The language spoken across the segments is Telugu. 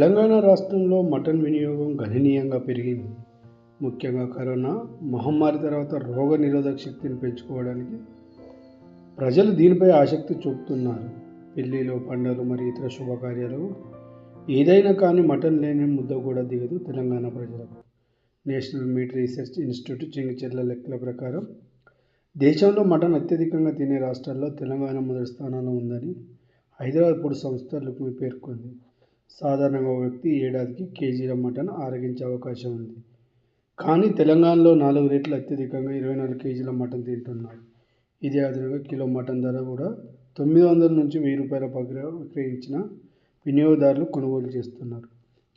తెలంగాణ రాష్ట్రంలో మటన్ వినియోగం గణనీయంగా పెరిగింది. ముఖ్యంగా కరోనా మహమ్మారి తర్వాత రోగ నిరోధక శక్తిని పెంచుకోవడానికి ప్రజలు దీనిపై ఆసక్తి చూపుతున్నారు. పెళ్ళిలో పండుగలు మరియు ఇతర శుభకార్యాలు ఏదైనా కానీ మటన్ లేని ముద్ద కూడా దిగదు తెలంగాణ ప్రజలకు. National meat research institute Chengicherla లెక్కల ప్రకారం దేశంలో మటన్ అత్యధికంగా తినే రాష్ట్రాల్లో తెలంగాణ మొదటి స్థానంలో ఉందని హైదరాబాద్ పొడి సంస్థ లుక్మి పేర్కొంది. సాధారణంగా ఒక వ్యక్తి ఏడాదికి కేజీల మటన్ ఆరగించే అవకాశం ఉంది. కానీ తెలంగాణలో నాలుగు రెట్లు అత్యధికంగా ఇరవై నాలుగు కేజీల మటన్ తింటున్నారు ఇదే అదనంగా కిలో మటన్ ధర కూడా తొమ్మిది వందల నుంచి వెయ్యి రూపాయల పగ్ర విక్రయించిన వినియోగదారులు కొనుగోలు చేస్తున్నారు.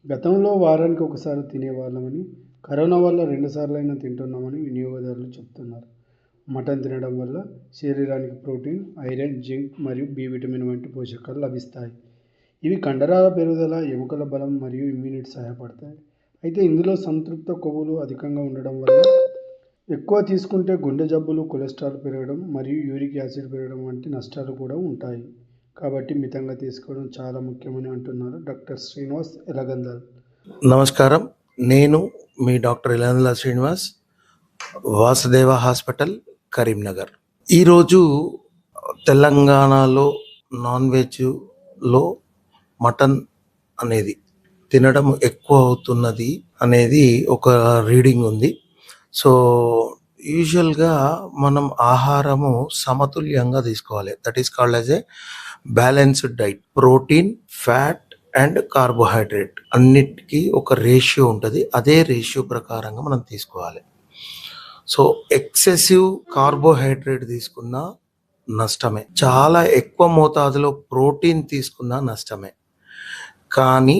గతంలో వారానికి ఒకసారి తినేవాళ్ళమని కరోనా వల్ల రెండుసార్లైనా తింటున్నామని వినియోగదారులు చెప్తున్నారు. మటన్ తినడం వల్ల శరీరానికి ప్రోటీన్ ఐరన్ జింక్ మరియు బి విటమిన్ వంటి పోషకాలు లభిస్తాయి. ఇవి కండరాల పెరుగుదల ఎముకల బలం మరియు ఇమ్యూనిటీ సహాయపడతాయి. అయితే ఇందులో సంతృప్త కొవ్వులు అధికంగా ఉండడం వల్ల ఎక్కువ తీసుకుంటే గుండె జబ్బులు కొలెస్ట్రాల్ పెరగడం మరియు యూరిక్ యాసిడ్ పెరగడం వంటి నష్టాలు కూడా ఉంటాయి. కాబట్టి మితంగా తీసుకోవడం చాలా ముఖ్యమని అంటున్నారు డాక్టర్ శ్రీనివాస్ ఎలగందల్. నమస్కారం. నేను మీ డాక్టర్ ఎలగందల శ్రీనివాస్ వాసుదేవ హాస్పిటల్ కరీంనగర్. ఈరోజు తెలంగాణలో నాన్ వెజ్లో మటన్ అనేది తినడం ఎక్కువ అవుతున్నది అనేది ఒక రీడింగ్ ఉంది. సో యూజువల్గా మనం ఆహారము సమతుల్యంగా తీసుకోవాలి. That is called as a balanced diet. Protein fat and carbohydrate అన్నిటికీ ఒక రేషియో ఉంటుంది. అదే రేషియో ప్రకారంగా మనం తీసుకోవాలి. సో ఎక్సెసివ్ కార్బోహైడ్రేట్ తీసుకున్నా నష్టమే. చాలా ఎక్కువ మోతాదులో ప్రోటీన్ తీసుకున్నా నష్టమే. కానీ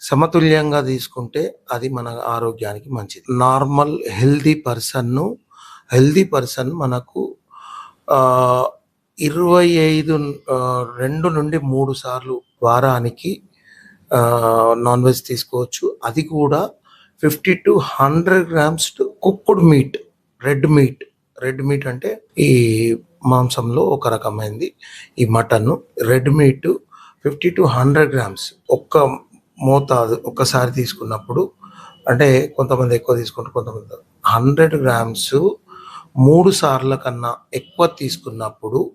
సమతుల్యంగా తీసుకుంటే అది మన ఆరోగ్యానికి మంచిది. నార్మల్ హెల్దీ పర్సన్ను హెల్దీ పర్సన్ మనకు ఇరవై ఐదు రెండు నుండి మూడు సార్లు వారానికి నాన్ వెజ్ తీసుకోవచ్చు. అది కూడా fifty to hundred grams cooked meat red meat red meat అంటే ఈ మాంసంలో ఒక రకమైనది ఈ mutton red meat fifty to hundred grams ఒక్క మోతాదు ఒక్కసారి తీసుకున్నప్పుడు అంటే కొంతమంది ఎక్కువ తీసుకుంటారు కొంతమంది హండ్రెడ్ గ్రామ్స్ మూడు సార్ల కన్నా ఎక్కువ తీసుకున్నప్పుడు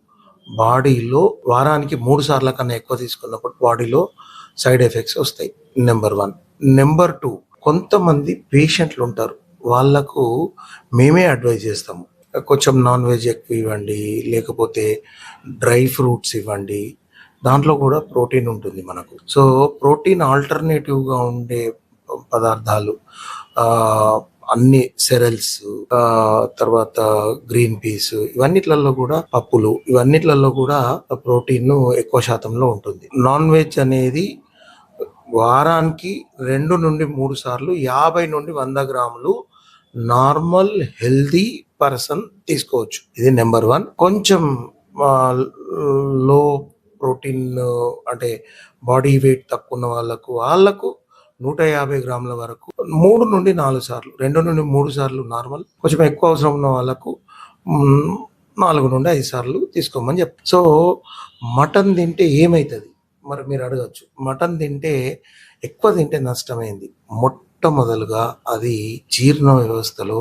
బాడీలో వారానికి మూడు సార్ల కన్నా ఎక్కువ తీసుకున్నప్పుడు బాడీలో సైడ్ ఎఫెక్ట్స్ వస్తాయి. Number one. నెంబర్ టూ కొంతమంది పేషెంట్లు ఉంటారు. వాళ్ళకు మేమే అడ్వైజ్ చేస్తాము. కొంచెం నాన్ వెజ్ ఎక్కువ ఇవ్వండి లేకపోతే డ్రై ఫ్రూట్స్ ఇవ్వండి దాంట్లో కూడా ప్రోటీన్ ఉంటుంది మనకు. సో ప్రోటీన్ ఆల్టర్నేటివ్గా ఉండే పదార్థాలు అన్ని సెరల్స్ తర్వాత గ్రీన్ పీస్ ఇవన్నిట్లలో కూడా పప్పులు ఇవన్నిట్లలో కూడా ప్రోటీన్ ఎక్కువ శాతంలో ఉంటుంది. నాన్ వెజ్ అనేది వారానికి రెండు నుండి మూడు సార్లు యాభై నుండి వంద గ్రాములు నార్మల్ హెల్దీ పర్సన్ తీసుకోవచ్చు. ఇది నెంబర్ వన్. కొంచెం లో ప్రోటీన్ అంటే బాడీ వెయిట్ తక్కువ ఉన్న వాళ్ళకు వాళ్ళకు నూట యాభై గ్రాముల వరకు మూడు నుండి నాలుగు సార్లు రెండు నుండి మూడు సార్లు నార్మల్ కొంచెం ఎక్కువ అవసరం ఉన్న వాళ్ళకు నాలుగు నుండి ఐదు సార్లు తీసుకోమని చెప్ సో మటన్ తింటే ఏమవుతుంది మరి మీరు అడగచ్చు. మటన్ తింటే ఎక్కువ తింటే నష్టమైంది. మొట్టమొదలుగా అది జీర్ణ వ్యవస్థలో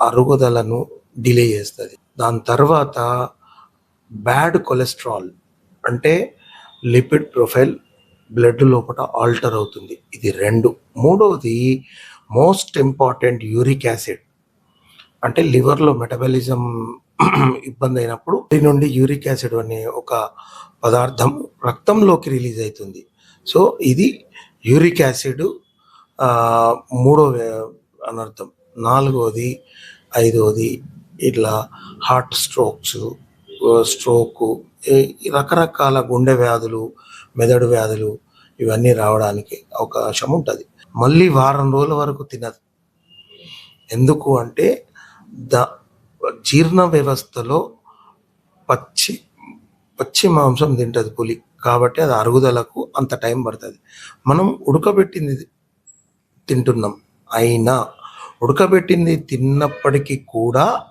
అరుగుదలను డిలే చేస్తుంది. దాని తర్వాత బ్యాడ్ కొలెస్ట్రాల్ అంటే లిపిడ్ ప్రొఫైల్ బ్లడ్ లోపల ఆల్టర్ అవుతుంది. ఇది రెండు. మూడవది మోస్ట్ ఇంపార్టెంట్ యూరిక్ యాసిడ్ అంటే లివర్లో మెటబాలిజం ఇబ్బంది అయినప్పుడు దీని నుండి యూరిక్ యాసిడ్ అనే ఒక పదార్థం రక్తంలోకి రిలీజ్ అవుతుంది. సో ఇది యూరిక్ యాసిడ్ మూడో అనర్థం నాలుగవది ఐదవది ఇట్లా హార్ట్ స్ట్రోక్స్ స్ట్రోకు రకరకాల గుండె వ్యాధులు మెదడు వ్యాధులు ఇవన్నీ రావడానికి అవకాశం ఉంటుంది. మళ్ళీ వారం రోజుల వరకు తినదు ఎందుకు అంటే ద జీర్ణ వ్యవస్థలో పచ్చి పచ్చి మాంసం తింటది పులి. కాబట్టి అది అరుగుదలకు అంత టైం పడుతుంది. మనం ఉడకబెట్టింది తింటున్నాం. అయినా ఉడకబెట్టింది తిన్నప్పటికీ కూడా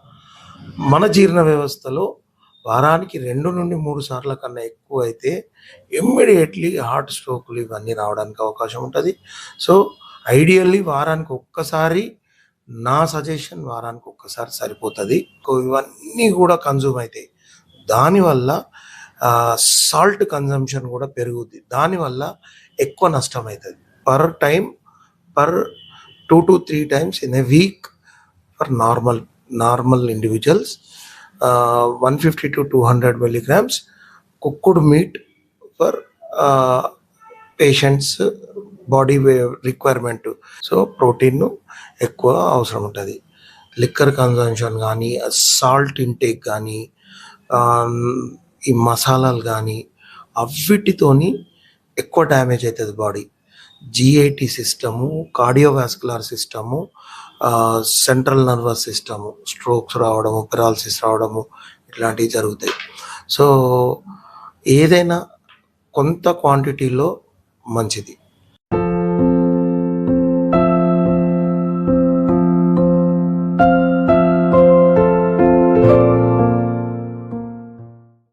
మన జీర్ణ వ్యవస్థలో వారానికి రెండు నుండి మూడు సార్ల కన్నా ఎక్కువ అయితే ఇమ్మీడియట్లీ హార్ట్ స్ట్రోక్లు ఇవన్నీ రావడానికి అవకాశం ఉంటుంది. సో ఐడియల్లీ వారానికి ఒక్కసారి నా సజెషన్ వారానికి ఒక్కసారి సరిపోతుంది. ఇవన్నీ కూడా కన్జ్యూమ్ అవుతాయి దానివల్ల సాల్ట్ కన్జంప్షన్ కూడా పెరుగుద్ది. దానివల్ల ఎక్కువ నష్టం అవుతుంది per time per two to three times in a week for normal normal individuals one fifty to two hundred milligrams cooked meat for patients body requirement so protein ఎక్కువ అవసరం ఉంటుంది. లిక్కర్ కన్జంప్షన్ కానీ సాల్ట్ ఇంటేక్ కానీ ఈ మసాలాలు కానీ అవిటితోని ఎక్కువ డ్యామేజ్ అవుతుంది body GIT system cardiovascular system central nervous system strokes రావడము పెరాలసిస్ రావడము ఇట్లాంటివి జరుగుతాయి. సో ఏదైనా కొంత క్వాంటిటీలో మంచిది.